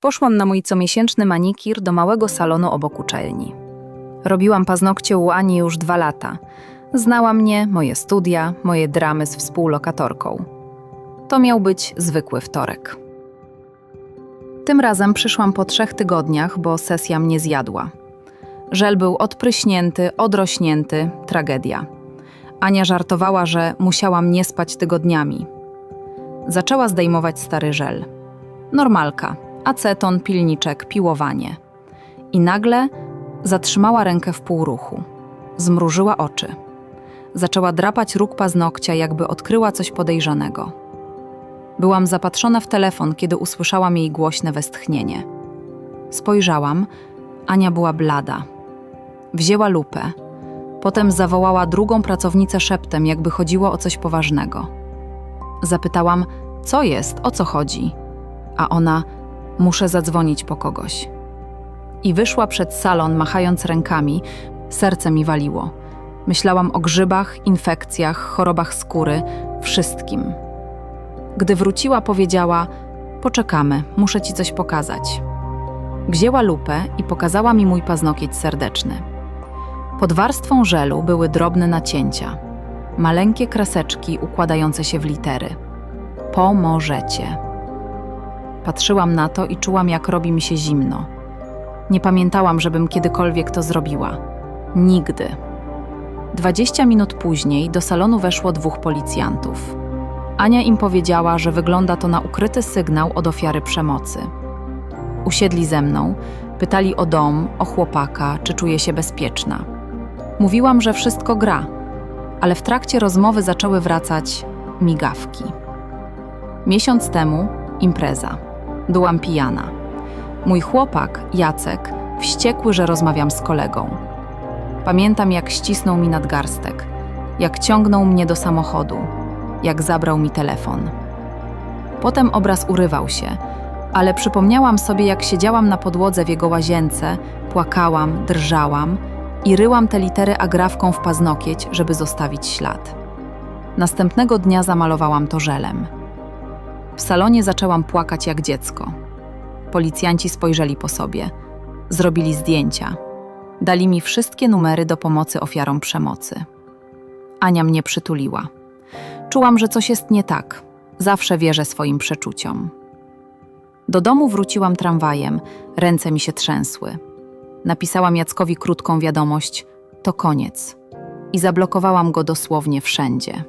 Poszłam na mój comiesięczny manikir do małego salonu obok uczelni. Robiłam paznokcie u Ani już dwa lata. Znała mnie, moje studia, moje dramy z współlokatorką. To miał być zwykły wtorek. Tym razem przyszłam po trzech tygodniach, bo sesja mnie zjadła. Żel był odpryśnięty, odrośnięty, tragedia. Ania żartowała, że musiałam nie spać tygodniami. Zaczęła zdejmować stary żel. Normalka, aceton, pilniczek, piłowanie. I nagle zatrzymała rękę w półruchu. Zmrużyła oczy. Zaczęła drapać róg paznokcia, jakby odkryła coś podejrzanego. Byłam zapatrzona w telefon, kiedy usłyszałam jej głośne westchnienie. Spojrzałam, Ania była blada. Wzięła lupę. Potem zawołała drugą pracownicę szeptem, jakby chodziło o coś poważnego. Zapytałam, co jest, o co chodzi? A ona, muszę zadzwonić po kogoś. I wyszła przed salon, machając rękami, serce mi waliło. Myślałam o grzybach, infekcjach, chorobach skóry, wszystkim. Gdy wróciła, powiedziała: Poczekamy, muszę ci coś pokazać. Wzięła lupę i pokazała mi mój paznokieć serdeczny. Pod warstwą żelu były drobne nacięcia, maleńkie kreseczki układające się w litery. Pomożecie. Patrzyłam na to i czułam, jak robi mi się zimno. Nie pamiętałam, żebym kiedykolwiek to zrobiła. Nigdy. Dwadzieścia minut później do salonu weszło dwóch policjantów. Ania im powiedziała, że wygląda to na ukryty sygnał od ofiary przemocy. Usiedli ze mną, pytali o dom, o chłopaka, czy czuje się bezpieczna. Mówiłam, że wszystko gra, ale w trakcie rozmowy zaczęły wracać migawki. Miesiąc temu impreza. Byłam pijana. Mój chłopak, Jacek, wściekły, że rozmawiam z kolegą. Pamiętam, jak ścisnął mi nadgarstek, jak ciągnął mnie do samochodu, jak zabrał mi telefon. Potem obraz urywał się, ale przypomniałam sobie, jak siedziałam na podłodze w jego łazience, płakałam, drżałam i ryłam te litery agrafką w paznokieć, żeby zostawić ślad. Następnego dnia zamalowałam to żelem. W salonie zaczęłam płakać jak dziecko. Policjanci spojrzeli po sobie, zrobili zdjęcia, dali mi wszystkie numery do pomocy ofiarom przemocy. Ania mnie przytuliła. Czułam, że coś jest nie tak. Zawsze wierzę swoim przeczuciom. Do domu wróciłam tramwajem, ręce mi się trzęsły. Napisałam Jackowi krótką wiadomość: To koniec. I zablokowałam go dosłownie wszędzie.